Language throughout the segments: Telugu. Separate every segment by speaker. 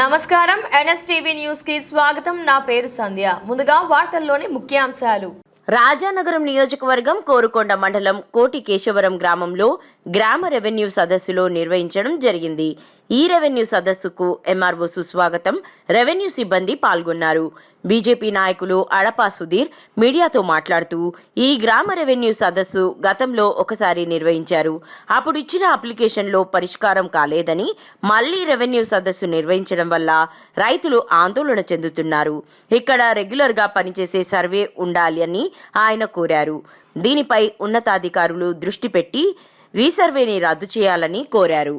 Speaker 1: నమస్కారం. ఎన్ఎస్టీవీ న్యూస్కి స్వాగతం. నా పేరు సంధ్య. ముందుగా వార్తల్లోని ముఖ్యాంశాలు.
Speaker 2: రాజానగరం నియోజకవర్గం కోరుకొండ మండలం కోటి కేశవరం గ్రామంలో గ్రామ రెవెన్యూ సదస్సులో నిర్వహించడం జరిగింది. ఈ రెవెన్యూ సదస్సుకు ఎంఆర్ఓ సుస్వాగతం. రెవెన్యూ సిబ్బంది పాల్గొన్నారు. బీజేపీ నాయకులు అడపా సుధీర్ మీడియాతో మాట్లాడుతూ ఈ గ్రామ రెవెన్యూ సదస్సు గతంలో ఒకసారి నిర్వహించారు. అప్పుడు ఇచ్చిన అప్లికేషన్లో పరిష్కారం కాలేదని మళ్ళీ రెవెన్యూ సదస్సు నిర్వహించడం వల్ల రైతులు ఆందోళన చెందుతున్నారు. ఇక్కడ రెగ్యులర్గా పనిచేసే సర్వే ఉండాలి అని ఆయన కోరారు. దీనిపై ఉన్నతాధికారులు దృష్టి పెట్టి రీసర్వేని రద్దు చేయాలని కోరారు.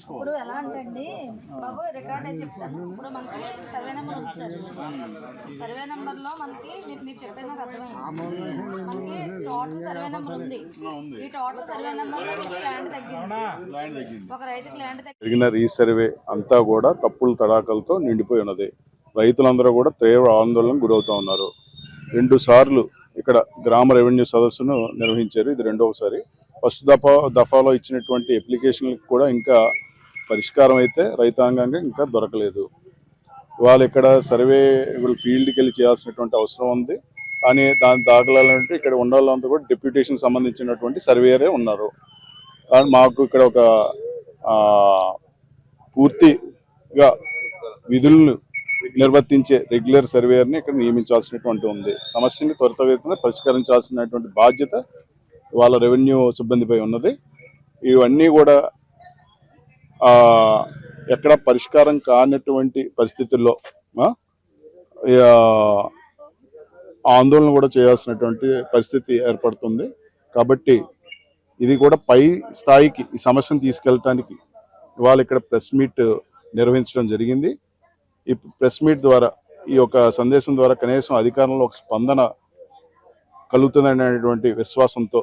Speaker 3: ఇప్పుడు ఎలా అంటే బాబు రికార్డ్ అని చెప్తాను. ఇప్పుడు మనకి సర్వే నెంబర్ ఉంది సార్. సర్వే నెంబర్లో మనకి మీరు మీరు చెప్పేది నాకు అర్థమైంది. మనకి టోటల్ సర్వే నెంబర్ ఉంది. ఈ టోటల్ సర్వే నెంబర్ ల్యాండ్ తగ్గింది. ఒక రైతుకి ల్యాండ్ తగ్గింది
Speaker 4: జరిగిన రీసర్వే అంతా కూడా తప్పులు తడాకలతో నిండిపోయి ఉన్నది. రైతులందరూ కూడా తీవ్ర ఆందోళనకు గురవుతా ఉన్నారు. రెండు సార్లు ఇక్కడ గ్రామ రెవెన్యూ సదస్సును నిర్వహించారు. ఇది రెండవసారి. ఫస్ట్ దఫా దఫాలో ఇచ్చినటువంటి అప్లికేషన్లకు కూడా ఇంకా పరిష్కారం అయితే రైతాంగంగా ఇంకా దొరకలేదు. వాళ్ళు ఇక్కడ సర్వే వీళ్ళు ఫీల్డ్కి వెళ్ళి చేయాల్సినటువంటి అవసరం ఉంది. కానీ దాని దాఖలాలంటే ఇక్కడ ఉండాలంతా కూడా డెప్యూటేషన్ సంబంధించినటువంటి సర్వేయరే ఉన్నారు. కానీ మాకు ఇక్కడ ఒక పూర్తిగా విధులను నిర్వర్తించే రెగ్యులర్ సర్వేయర్ని ఇక్కడ నియమించాల్సినటువంటి ఉంది. సమస్యని త్వరితగతిన పరిష్కరించాల్సినటువంటి బాధ్యత వాళ్ళ రెవెన్యూ సిబ్బందిపై ఉన్నది. ఇవన్నీ కూడా ఎక్కడ పరిష్కారం కానటువంటి పరిస్థితుల్లో ఆందోళన కూడా చేయాల్సినటువంటి పరిస్థితి ఏర్పడుతుంది. కాబట్టి ఇది కూడా పై స్థాయికి ఈ సమస్యను తీసుకెళ్ళటానికి ఇవాళ ఇక్కడ ప్రెస్ మీట్ నిర్వహించడం జరిగింది. ఈ ప్రెస్ మీట్ ద్వారా ఈ యొక్క సందేశం ద్వారా కనీసం అధికారంలో ఒక స్పందన కలుగుతుందనేటువంటి విశ్వాసంతో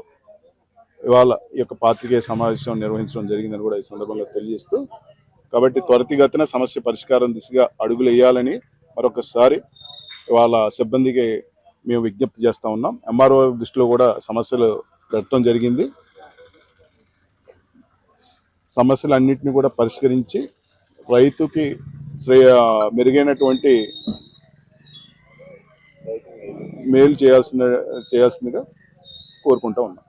Speaker 4: ఇవాళ ఈ యొక్క పాత్రికేయ సమావేశం నిర్వహించడం జరిగిందని కూడా ఈ సందర్భంగా తెలియజేస్తూ కాబట్టి త్వరితగతిన సమస్య పరిష్కారం దిశగా అడుగులు వేయాలని మరొకసారి ఇవాళ సిబ్బందికి మేము విజ్ఞప్తి చేస్తా ఉన్నాం. ఎంఆర్ఓ దృష్టిలో కూడా సమస్యలు పెట్టడం జరిగింది. సమస్యలన్నింటినీ కూడా పరిష్కరించి రైతుకి శ్రేయ మెరుగైనటువంటి మేలు చేయాల్సిన చేయాల్సిందిగా కోరుకుంటూ ఉన్నాం.